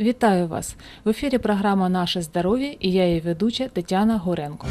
Вітаю вас! В ефірі програма Наше здоров'я і я її ведуча Тетяна Горенко.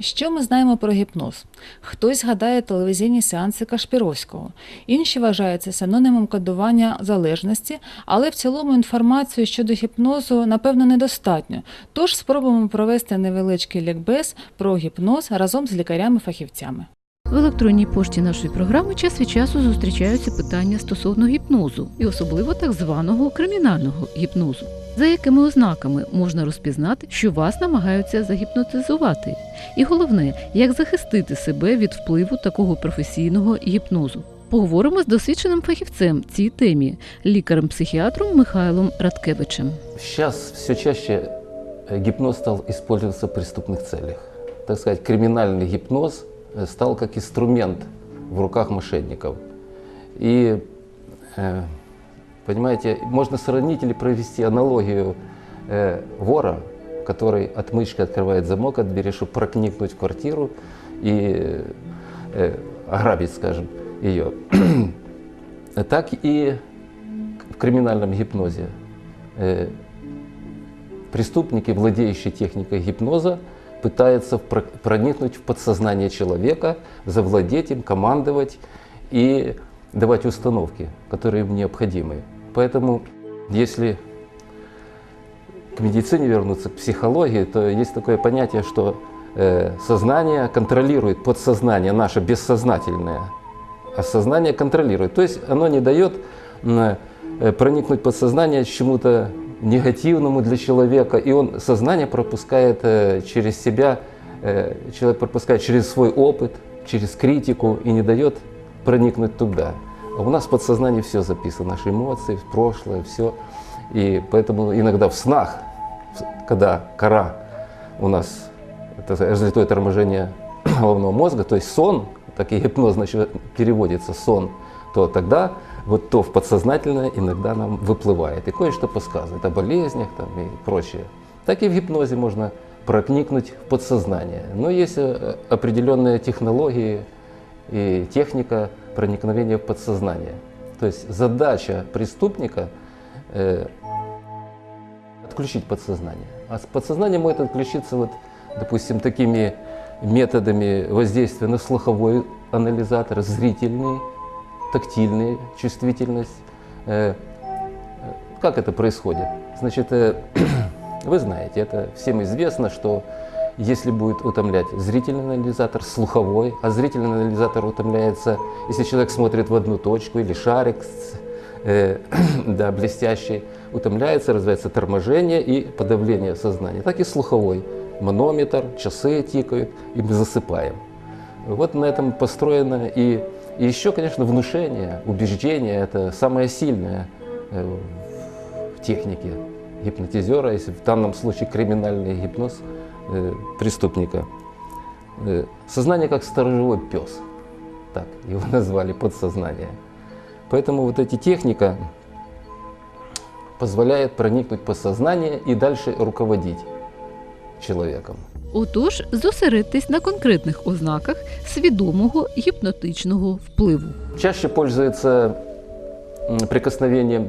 Що ми знаємо про гіпноз? Хтось згадає телевізійні сеанси Кашпіровського, інші вважають це синонімом кодування залежності, але в цілому інформацію щодо гіпнозу напевно недостатньо. Тож спробуємо провести невеличкий лікбез про гіпноз разом з лікарями-фахівцями. В електронній пошті нашої програми час від часу зустрічаються питання стосовно гіпнозу, і особливо так званого кримінального гіпнозу. За якими ознаками можна розпізнати, що вас намагаються загіпнотизувати? І головне, як захистити себе від впливу такого професійного гіпнозу? Поговоримо з досвідченим фахівцем в цій темі, лікарем-психіатром Михайлом Радкевичем. Сейчас все чаще э, гипноз стал использоваться в преступных целях. Так сказать, криминальный гипноз э, Стал как инструмент в руках мошенников. И, э, понимаете, можно сравнить или провести аналогию э, вора, который отмычкой открывает замок от двери, чтобы проникнуть в квартиру и э, ограбить, скажем, ее. Так и в криминальном гипнозе. Преступники, владеющие техникой гипноза, пытаются про- проникнуть в подсознание человека, завладеть им, командовать и давать установки, которые им необходимы. Поэтому, если к медицине вернуться, к психологии, то есть такое понятие, что э, сознание контролирует подсознание наше бессознательное, а сознание контролирует. То есть оно не дает э, проникнуть подсознание чему-то негативному для человека, и он сознание пропускает э, через себя, э, человек пропускает через свой опыт, через критику и не дает проникнуть туда. А у нас в подсознании все записано, наши эмоции, прошлое, все. И поэтому иногда в снах, когда кора у нас, это разлитое торможение головного мозга, то есть сон, так и гипноз значит, переводится сон, то тогда вот то в подсознательное иногда нам выплывает и кое-что подсказывает о болезнях там, и прочее. Так и в гипнозе можно проникнуть в подсознание. Но есть э, определенные технологии и техника проникновения в подсознание. То есть задача преступника э, отключить подсознание. А подсознание может отключиться, вот, допустим, такими методами воздействия на слуховой анализатор, зрительный, тактильный, чувствительность. Э, э, Как это происходит? Значит, э, вы знаете, это всем известно, что если будет утомлять зрительный анализатор, слуховой, а зрительный анализатор утомляется, если человек смотрит в одну точку или шарик, да, блестящий, утомляется, развивается торможение и подавление сознания. Так и слуховой. Манометр, часы тикают, и мы засыпаем. Вот на этом построено и, и еще, конечно, внушение, убеждение – это самое сильное э, в технике гипнотизера, если в данном случае криминальный гипноз э, преступника. Э, Сознание как сторожевой пес, так его назвали, подсознание. Поэтому вот эти техника позволяет проникнуть в подсознание и дальше руководить человеком. Отож, зосередьтесь на конкретних ознаках свідомого гіпнотичного впливу. Чаще пользуется м, прикосновением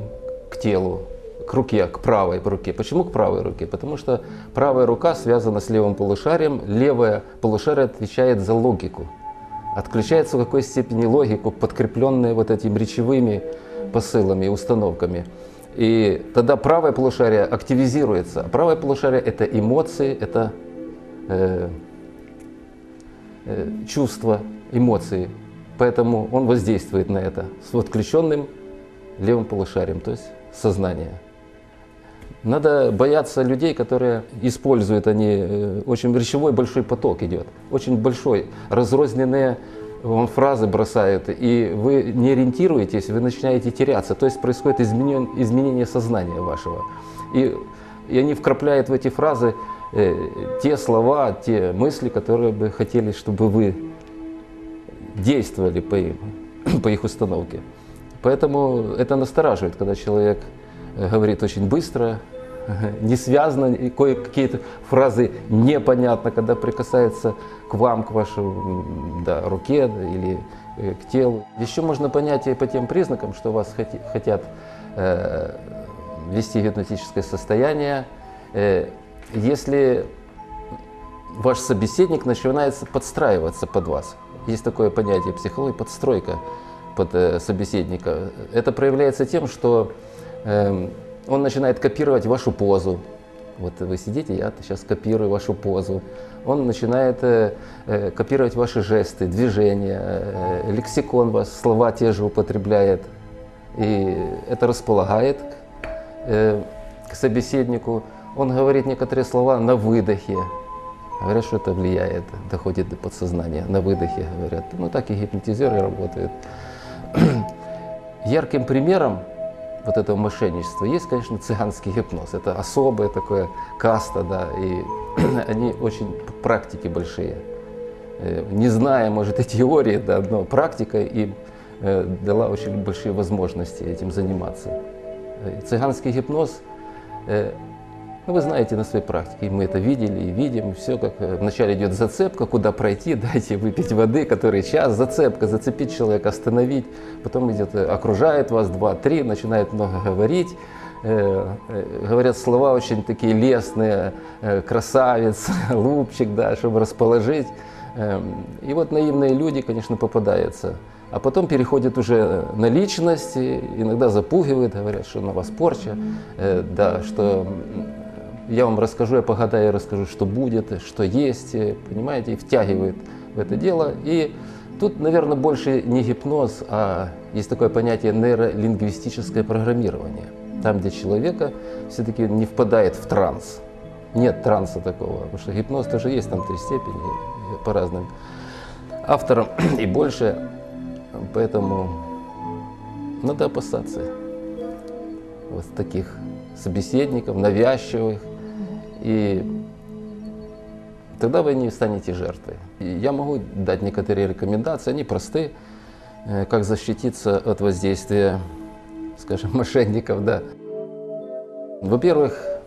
к телу, к руке, к правой руке. Почему к правой руке? Потому что правая рука связана с левым полушарием, левое полушарие отвечает за логику. Отключается в какой степени логику, подкрепленные вот этими речевыми посылами и установками. И тогда правое полушарие активизируется. А правое полушарие – это эмоции, это э, э, чувства, эмоции. Поэтому он воздействует на это с отключенным левым полушарием, то есть сознание. Надо бояться людей, которые используют они, э, очень речевой большой поток идет, очень большой, разрозненные вам фразы бросают, и вы не ориентируетесь, вы начинаете теряться, то есть происходит изменен- изменение сознания вашего. И, и они вкрапляют в эти фразы э, те слова, те мысли, которые бы хотели, чтобы вы действовали по, им, по их установке. Поэтому это настораживает, когда человек э, говорит очень быстро, не связано, кое-какие фразы непонятно, когда прикасается к вам, к вашей да, руке или э, к телу. Еще можно понять и по тем признакам, что вас хотят э, ввести гипнотическое состояние, э, если ваш собеседник начинает подстраиваться под вас. Есть такое понятие психологии подстройка под э, собеседника. Это проявляется тем, что э, он начинает копировать вашу позу. Вот вы сидите, я сейчас копирую вашу позу. Он начинает э, э, копировать ваши жесты, движения, э, лексикон вас, слова те же употребляет. И это располагает э, к собеседнику. Он говорит некоторые слова на выдохе. Говорят, что это влияет, доходит до подсознания. На выдохе говорят. Ну так и гипнотизеры работают. Ярким примером вот этого мошенничества есть, конечно, цыганский гипноз. Это особая такая каста, да, и они очень практики большие. Э, Не зная, может, и теории, да, но практика им э, дала очень большие возможности этим заниматься. Э, Цыганский гипноз, ну, вы знаете на своей практике, мы это видели и видим, все как э, вначале идет зацепка, куда пройти, дайте выпить воды, который час, зацепка, зацепить человека, остановить, потом идет, э, окружает вас два, три, начинает много говорить, э, говорят слова очень такие лестные, красавец, лупчик, да, чтобы расположить. Эм, И вот наивные люди, конечно, попадаются. А потом переходят уже на личность, и иногда запугивают, говорят, что на вас порча, да, что я вам расскажу, я погадаю, я расскажу, что будет, что есть, понимаете, и втягивают в это дело. И тут, наверное, больше не гипноз, а есть такое понятие нейролингвистическое программирование. Там, где человека все-таки не впадает в транс. Нет транса такого, потому что гипноз тоже есть, там три степени э, по разным авторам и больше. Поэтому надо опасаться вот таких собеседников, навязчивых. И тогда вы не станете жертвой. Я могу дать некоторые рекомендации, они просты, э, как защититься от воздействия, скажем, мошенников, да. Во-первых,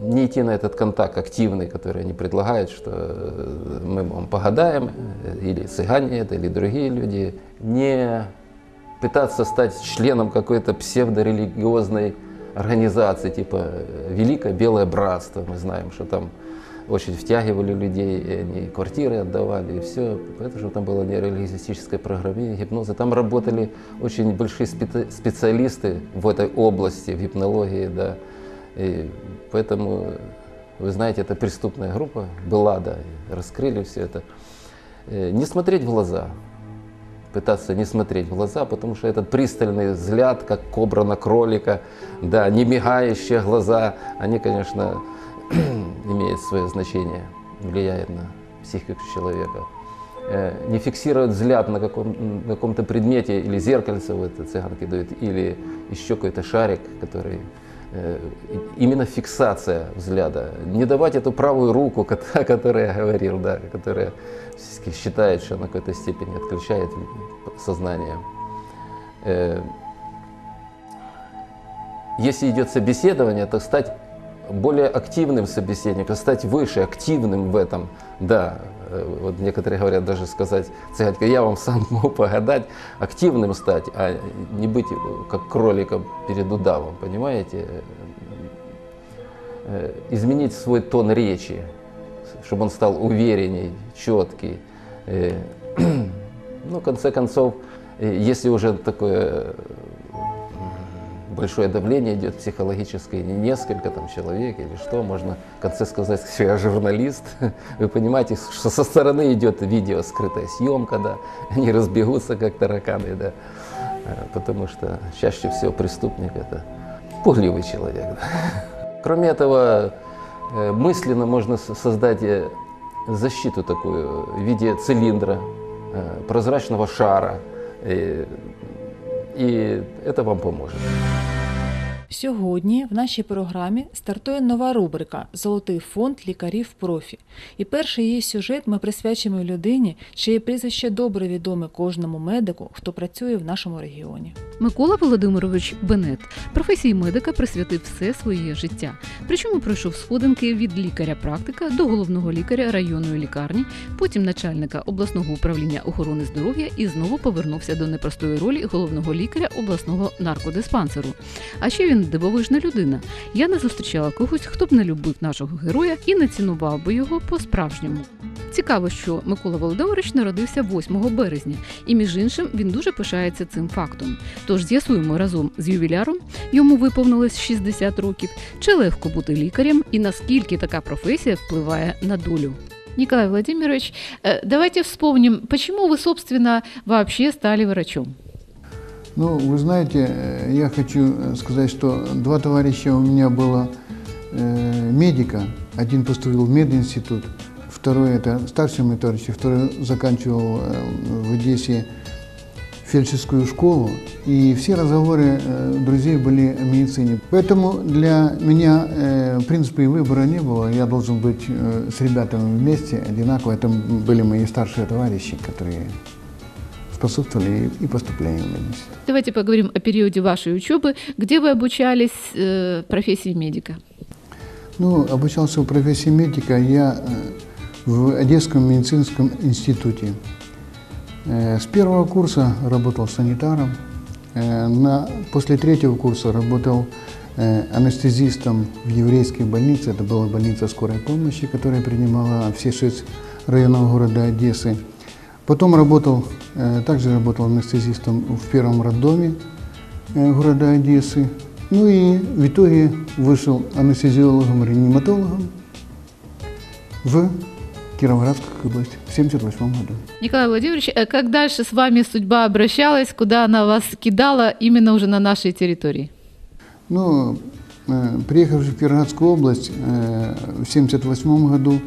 не идти на этот контакт активный, который они предлагают, что э, мы вам погадаем, э, или цыгане это, или другие люди. Не пытаться стать членом какой-то псевдорелигиозной организации, типа э, Великое Белое Братство. Мы знаем, что там очень втягивали людей, и они квартиры отдавали, и все. Поэтому что там было нейролингвистическое программирование, гипноза. Там работали очень большие спе- специалисты в этой области, в гипнологии, да. И поэтому, вы знаете, это преступная группа была, да, раскрыли все это. Э, Не смотреть в глаза, пытаться не смотреть в глаза, потому что этот пристальный взгляд, как кобра на кролика, да, не мигающие глаза, они, конечно, имеют свое значение, влияют на психику человека. Э, Не фиксировать взгляд на, каком, на каком-то предмете или зеркальце, вот цыганки дают, или еще какой-то шарик, который именно фиксация взгляда. Не давать эту правую руку, о которой я говорил, да, которая считает, что на какой-то степени отключает сознание. Э, Если идет собеседование, то стать более активным собеседником, стать выше, активным в этом. Да, э, вот некоторые говорят даже сказать, цыганка, я вам сам могу погадать, активным стать, а не быть э, как кроликом перед удавом, понимаете? Э, Изменить свой тон речи, чтобы он стал уверенней, четкий. Ну, в конце концов, если уже такое большое давление идет психологическое, не несколько там человек или что, можно в конце сказать, что я журналист. Вы понимаете, что со стороны идет видео, скрытая съемка, да, они разбегутся как тараканы, да, Э, потому что чаще всего преступник это пугливый человек. да. Кроме этого, э, мысленно можно создать э, защиту такую в виде цилиндра, прозрачного шара, и это вам поможет. Сьогодні в нашій програмі стартує нова рубрика Золотий фонд лікарів профі. І перший її сюжет ми присвячимо людині, чиє прізвище добре відоме кожному медику, хто працює в нашому регіоні. Микола Володимирович Бенет професії медика присвятив все своє життя. Причому пройшов сходинки від лікаря-практика до головного лікаря районної лікарні, потім начальника обласного управління охорони здоров'я і знову повернувся до непростої ролі головного лікаря обласного наркодиспансеру. А ще він дивовижна людина. Я не зустрічала когось, хто б не любив нашого героя і не цінував би його по-справжньому. Цікаво, що Микола Володимирович народився 8 березня, і між іншим він дуже пишається цим фактом. Тож з'ясуємо разом з ювіляром, йому виповнилось 60 років, чи легко бути лікарем і наскільки така професія впливає на долю. Николай Владимирович, э, давайте вспомним, почему вы, собственно, вообще стали врачом? Ну, вы знаете, э, я хочу э, сказать, что два товарища у меня было э, медика. Один поступил в мединститут, второй это старший мой товарищ, второй заканчивал э, в Одессе фельдшерскую школу. И все разговоры э, друзей были о медицине. Поэтому для меня, э, в принципе, выбора не было. Я должен быть э, с ребятами вместе, одинаково. Это были мои старшие товарищи, которые способствовали и поступлению в мединститут. Давайте поговорим о периоде вашей учебы, где вы обучались э, профессии медика. Ну, обучался в профессии медика я э, в Одесском медицинском институте. Э, С первого курса работал санитаром, э, на, после третьего курса работал анестезистом в еврейской больнице. Это была больница скорой помощи, которая принимала все шесть районов города Одессы. Потом работал, э, также работал анестезистом в первом роддоме э, города Одессы. Ну и в итоге вышел анестезиологом-реаниматологом в Кировоградскую область в 1978 году. Николай Владимирович, э, как дальше с вами судьба обращалась, куда она вас кидала именно уже на нашей территории? Ну, приехавши в Кировоградскую область в 1978 году,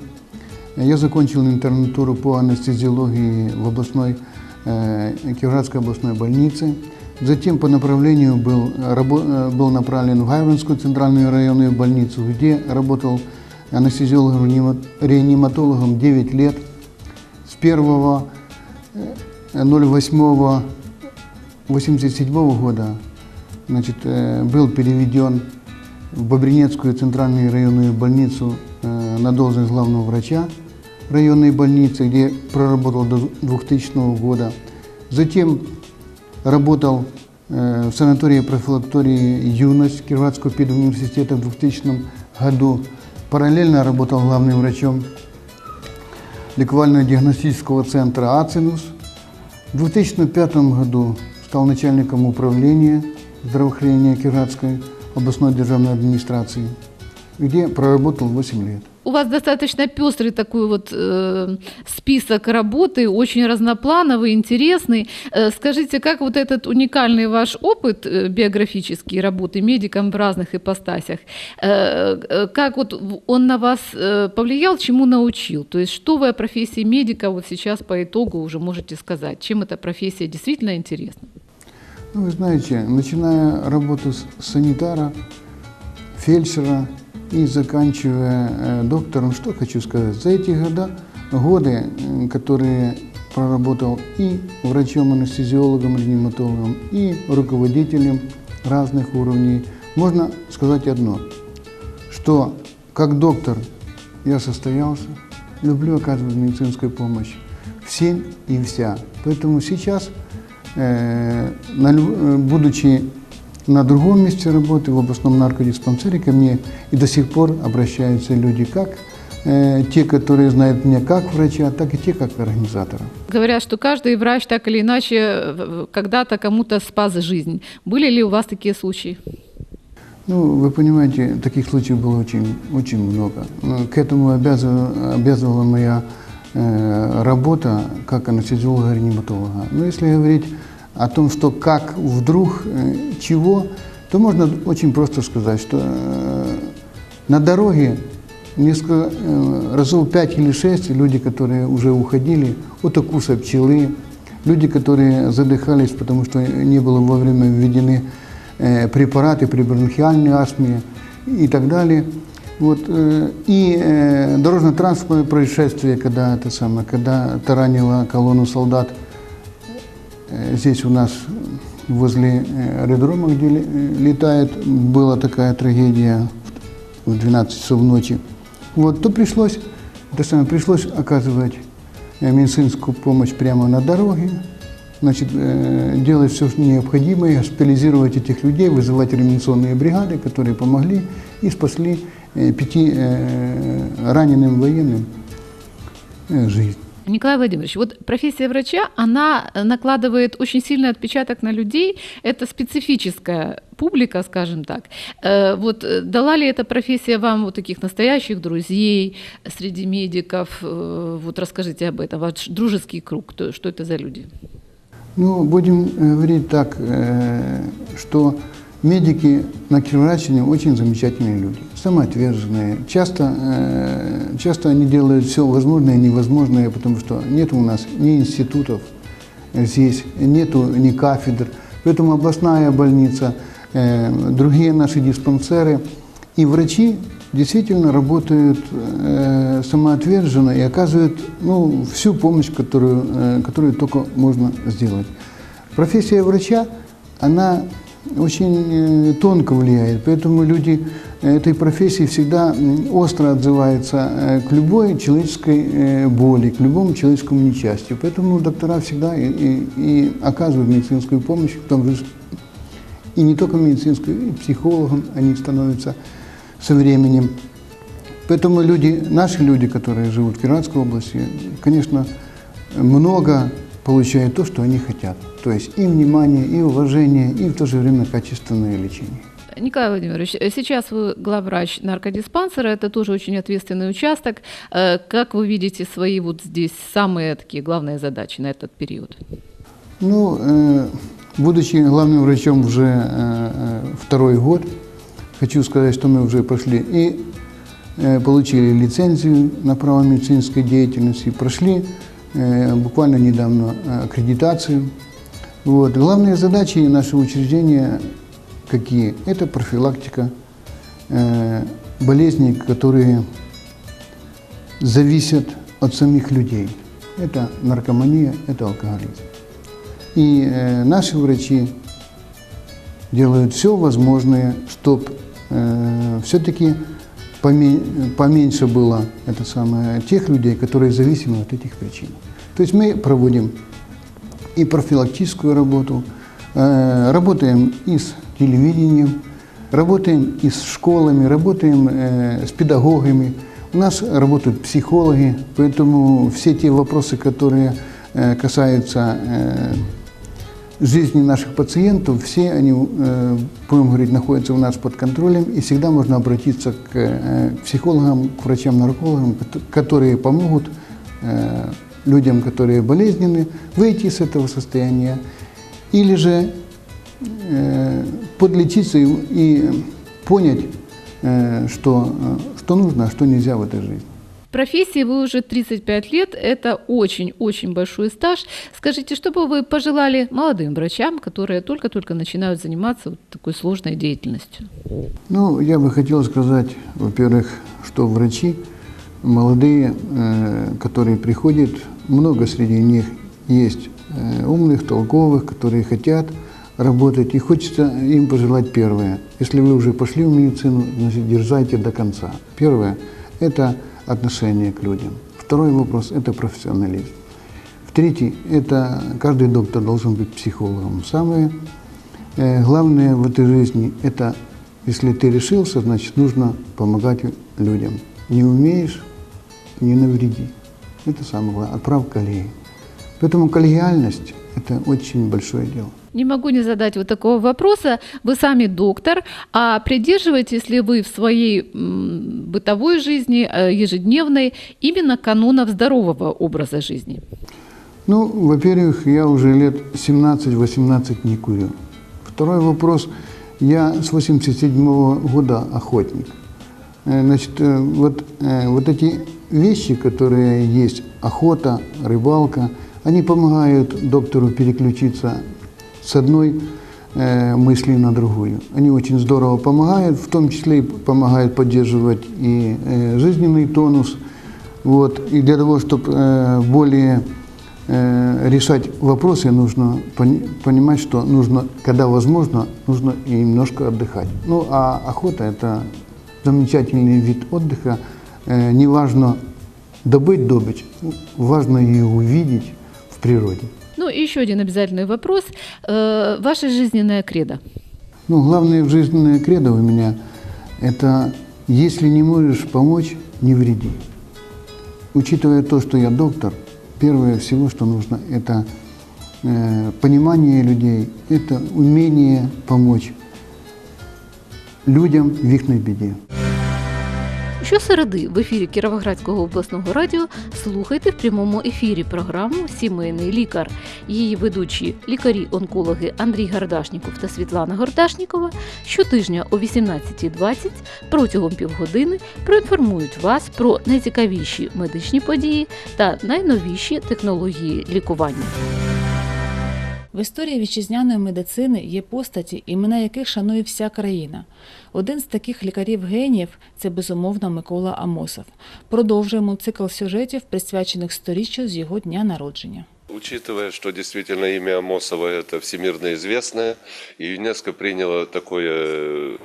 я закончил интернатуру по анестезиологии в областной, э, Кировоградской областной больнице. Затем по направлению был, э, был направлен в Гайворонскую центральную районную больницу, где работал анестезиологом-реаниматологом 9 лет. С 1 08 87 года значит, э, был переведен в Бобринецкую центральную районную больницу э, на должность главного врача районной больницы, где проработал до 2000 года. Затем работал э, в санатории профилактории «Юность» Кироватского педуниверситета в 2000 году. Параллельно работал главным врачом ликвально-диагностического центра «Ацинус». В 2005 году стал начальником управления здравоохранения Кироватской областной державной администрации, где проработал 8 лет. У вас достаточно пестрый такой вот э, список работы, очень разноплановый, интересный. Э, скажите, как вот этот уникальный ваш опыт э, биографический работы медиком в разных ипостасях, э, э, как вот он на вас э, повлиял, чему научил? То есть что вы о профессии медика вот сейчас по итогу уже можете сказать? Чем эта профессия действительно интересна? Ну, вы знаете, начиная работу с санитара, фельдшера и заканчивая доктором, что хочу сказать, за эти года, годы, которые проработал и врачом-анестезиологом, реаниматологом, и руководителем разных уровней, можно сказать одно, что как доктор я состоялся, люблю оказывать медицинскую помощь всем и вся. Поэтому сейчас, э, э, будучи на другом месте работы, в областном наркодиспансере, ко мне и до сих пор обращаются люди как э, те, которые знают меня как врача, так и те, как организатора. Говорят, что каждый врач так или иначе э, когда-то кому-то спас жизнь. Были ли у вас такие случаи? Ну, вы понимаете, таких случаев было очень, очень много. Но К этому обязывала, обязывала моя э, работа как анестезиолога-реаниматолога. Но если говорить о том, что как вдруг, э, чего, то можно очень просто сказать, что э, на дороге несколько э, разов пять или шесть люди, которые уже уходили от укуса пчелы, люди, которые задыхались, потому что не было вовремя введены э, препараты при бронхиальной астме и так далее. Вот, и дорожно-транспортное происшествие, когда это самое, когда таранила колонну солдат здесь у нас возле э, аэродрома, где э, летает, была такая трагедия в 12 часов ночи. Вот, то пришлось, это самое, пришлось оказывать э, медицинскую помощь прямо на дороге. значит, э, делать все необходимое, госпитализировать этих людей, вызывать реанимационные бригады, которые помогли и спасли э, пяти э, раненым военным э, жизнь. Николай Владимирович, вот профессия врача, она накладывает очень сильный отпечаток на людей. Это специфическая публика, скажем так. Э, Вот э, дала ли эта профессия вам вот таких настоящих друзей среди медиков? Э, Вот расскажите об этом. Ваш дружеский круг, что это за люди? Ну, будем э, говорить так, э, что медики на Кировоградщине очень замечательные люди, самоотверженные. Часто, э, часто они делают все возможное и невозможное, потому что нет у нас ни институтов здесь, нету ни кафедр. Поэтому областная больница, э, другие наши диспансеры и врачи действительно работают э, самоотверженно и оказывают ну, всю помощь, которую, э, которую только можно сделать. Профессия врача, она очень э, тонко влияет, поэтому люди этой профессии всегда остро отзываются э, к любой человеческой э, боли, к любому человеческому несчастью. Поэтому доктора всегда и, и- и оказывают медицинскую помощь, в том же и не только медицинскую, и психологом они становятся со временем. Поэтому люди, наши люди, которые живут в Кировоградской области, конечно, много получают то, что они хотят. То есть и внимание, и уважение, и в то же время качественное лечение. Николай Владимирович, сейчас вы главврач наркодиспансера, это тоже очень ответственный участок. Э, Как вы видите свои вот здесь самые такие главные задачи на этот период? Ну, э, будучи главным врачом уже э, второй год, хочу сказать, что мы уже прошли и э, получили лицензию на право медицинской деятельности, прошли буквально недавно аккредитацию. Вот. Главные задачи нашего учреждения какие? Это профилактика э, болезней, которые зависят от самих людей. Это наркомания, это алкоголизм. И э, наши врачи делают все возможное, чтобы все-таки поменьше было это самое, тех людей, которые зависимы от этих причин. То есть мы проводим и профилактическую работу, э, работаем и с телевидением, работаем и с школами, работаем э, с педагогами. У нас работают психологи, поэтому все те вопросы, которые э, касаются жизни наших пациентов, все они, будем говорить, находятся у нас под контролем, и всегда можно обратиться к психологам, к врачам-наркологам, кото- которые помогут людям, которые болезненны, выйти из этого состояния, или же э, подлечиться и, и понять, э, что, э, что нужно, а что нельзя в этой жизни. Профессии вы уже 35 лет, это очень-очень большой стаж. Скажите, что бы вы пожелали молодым врачам, которые только-только начинают заниматься вот такой сложной деятельностью? Ну, я бы хотел сказать, во-первых, что врачи молодые, э, которые приходят, много среди них есть э, умных, толковых, которые хотят работать. И хочется им пожелать первое. Если вы уже пошли в медицину, значит, дерзайте до конца. Первое – это отношение к людям. Второй вопрос – это профессионализм. В третий – это каждый доктор должен быть психологом. Самое э, главное в этой жизни – это если ты решился, значит, нужно помогать людям. Не умеешь – не навреди. Это самое главное. Отправь коллеги. Поэтому коллегиальность – это очень большое дело. Не могу не задать вот такого вопроса. Вы сами доктор, а придерживаетесь ли вы в своей бытовой жизни, э, ежедневной, именно канонов здорового образа жизни? Ну, во-первых, я уже лет 17-18 не курю. Второй вопрос. Я с 87 года охотник. Э, Значит, э, вот, э, вот эти вещи, которые есть, охота, рыбалка, они помогают доктору переключиться с одной мысли на другую. Они очень здорово помогают, в том числе и помогают поддерживать и жизненный тонус. Вот. И для того, чтобы более решать вопросы, нужно пони- понимать, что нужно, когда возможно, нужно и немножко отдыхать. Ну, а охота – это замечательный вид отдыха. Э, не важно добыть добычу, важно ее увидеть в природе. Ну и еще один обязательный вопрос. Э, Ваше жизненное кредо. Ну, главное в жизненное кредо у меня – это «если не можешь помочь, не вреди». Учитывая то, что я доктор, первое всего, что нужно – это э, понимание людей, это умение помочь людям в их беде. Щосереди в ефірі Кіровоградського обласного радіо слухайте в прямому ефірі програму Сімейний лікар. Її ведучі лікарі-онкологи Андрій Гардашніков та Світлана Гордашнікова щотижня о 18.20 протягом півгодини проінформують вас про найцікавіші медичні події та найновіші технології лікування. В історії вітчизняної медицини є постаті, імена яких шанує вся країна. Один з таких лікарів-геніїв це безумовно Микола Амосов. Продовжуємо цикл сюжетів, присвячених сторіччю з його дня народження. Учитывая, что действительно имя Амосова это всемирно известное, и ЮНЕСКО приняло такое э,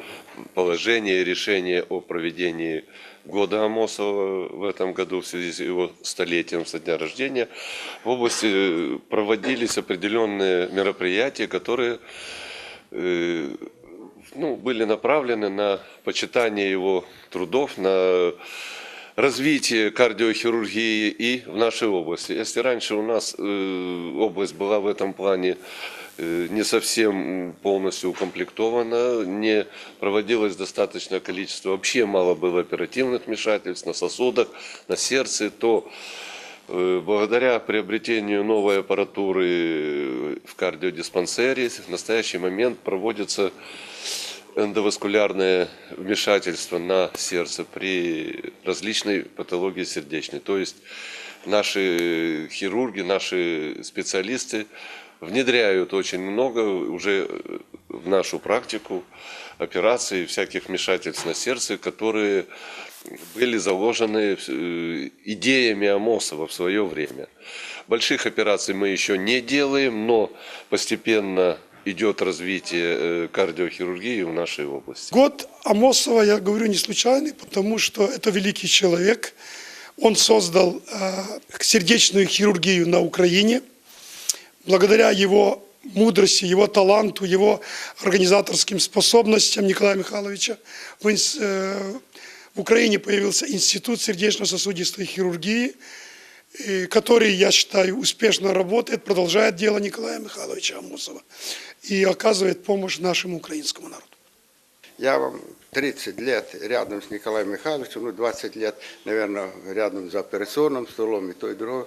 положение и решение о проведении года Амосова в этом году в связи с его столетием со дня рождения, в области э, проводились определенные мероприятия, которые э, ну, были направлены на почитание его трудов, на развитие кардиохирургии и в нашей области. Если раньше у нас э, область была в этом плане не совсем полностью укомплектована, не проводилось достаточное количество, вообще мало было оперативных вмешательств на сосудах, на сердце, то э, благодаря приобретению новой аппаратуры э, в кардиодиспансере в настоящий момент проводится эндоваскулярное вмешательство на сердце при различной патологии сердечной. То есть наши хирурги, наши специалисты внедряют очень много уже в нашу практику операций, всяких вмешательств на сердце, которые были заложены э, идеями Амосова в свое время. Больших операций мы еще не делаем, но постепенно идет развитие э, кардиохирургии в нашей области. Год Амосова, я говорю, не случайный, потому что это великий человек. Он создал э, сердечную хирургию на Украине. Благодаря его мудрости, его таланту, его организаторским способностям Николая Михайловича в, э, в Украине появился Институт сердечно-сосудистой хирургии, э, который, я считаю, успешно работает, продолжает дело Николая Михайловича Амосова и оказывает помощь нашему украинскому народу. Я вам 30 лет рядом с Николаем Михайловичем, ну 20 лет, наверное, рядом за операционным столом и то и другое.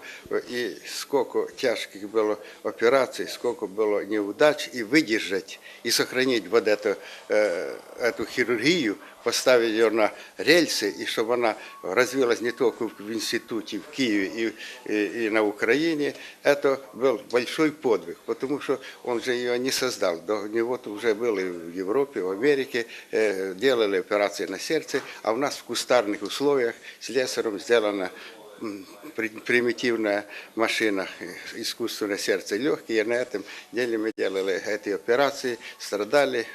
И сколько тяжких было операций, сколько было неудач, и выдержать, и сохранить вот эту, э, эту хирургию, поставить ее на рельсы, и чтобы она развилась не только в институте в Киеве и, и, и на Украине, это был большой подвиг, потому что он же ее не создал. До него уже было в Европе, в Америке, э, делали операции на сердце, а у нас в кустарных условиях с лесарем сделано м, при- примитивная машина искусственное сердце легкие. И на этом деле мы делали эти операции, страдали,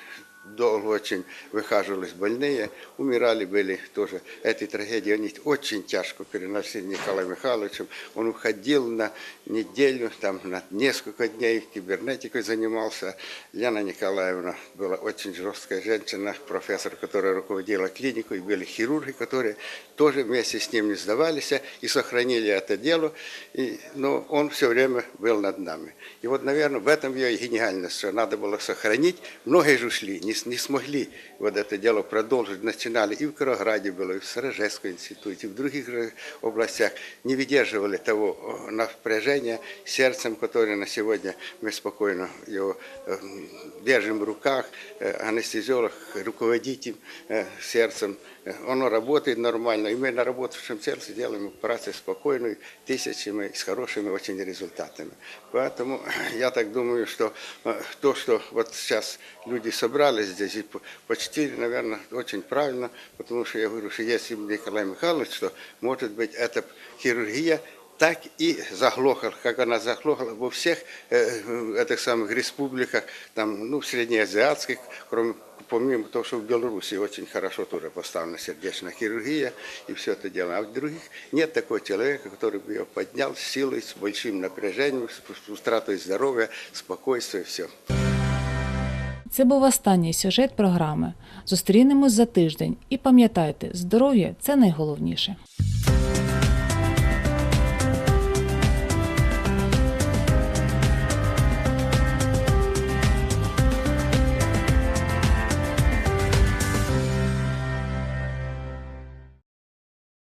долго очень выхаживались больные, умирали были тоже. Эти трагедии они очень тяжко переносили Николаем Михайловичем. Он уходил на неделю, там на несколько дней кибернетикой занимался. Лена Николаевна была очень жесткая женщина, профессор, которая руководила клинику, и были хирурги, которые тоже вместе с ним не сдавались и сохранили это дело. И, но он все время был над нами. И вот, наверное, в этом ее гениальность, что надо было сохранить. Многие же ушли, не, с- не смогли вот это дело продолжить. Начинали и в Кирограде было, и в Сарожевском институте, и в других же областях. Не выдерживали того э, напряжения сердцем, которое на сегодня мы спокойно его э, держим в руках. Э, Анестезиолог руководит им э, сердцем. Оно работает нормально. И мы на работавшем сердце делаем операции спокойную, тысячами, с хорошими очень результатами. Поэтому я так думаю, что э, то, что вот сейчас люди собрались здесь и по- почтили, наверное, очень правильно, потому что я говорю, что если Николай Михайлович, что, может быть, эта хирургия так и заглохла, как она заглохла во всех э, этих самых республиках, там, ну, в среднеазиатских, кроме помимо того, что в Беларуси очень хорошо тоже поставлена сердечная хирургия и все это дело. А в других нет такого человека, который бы ее поднял с силой, с большим напряжением, с с утратой здоровья, спокойствия, все. Це був останній сюжет програми. Зустрінемось за тиждень і пам'ятайте, здоров'я це найголовніше.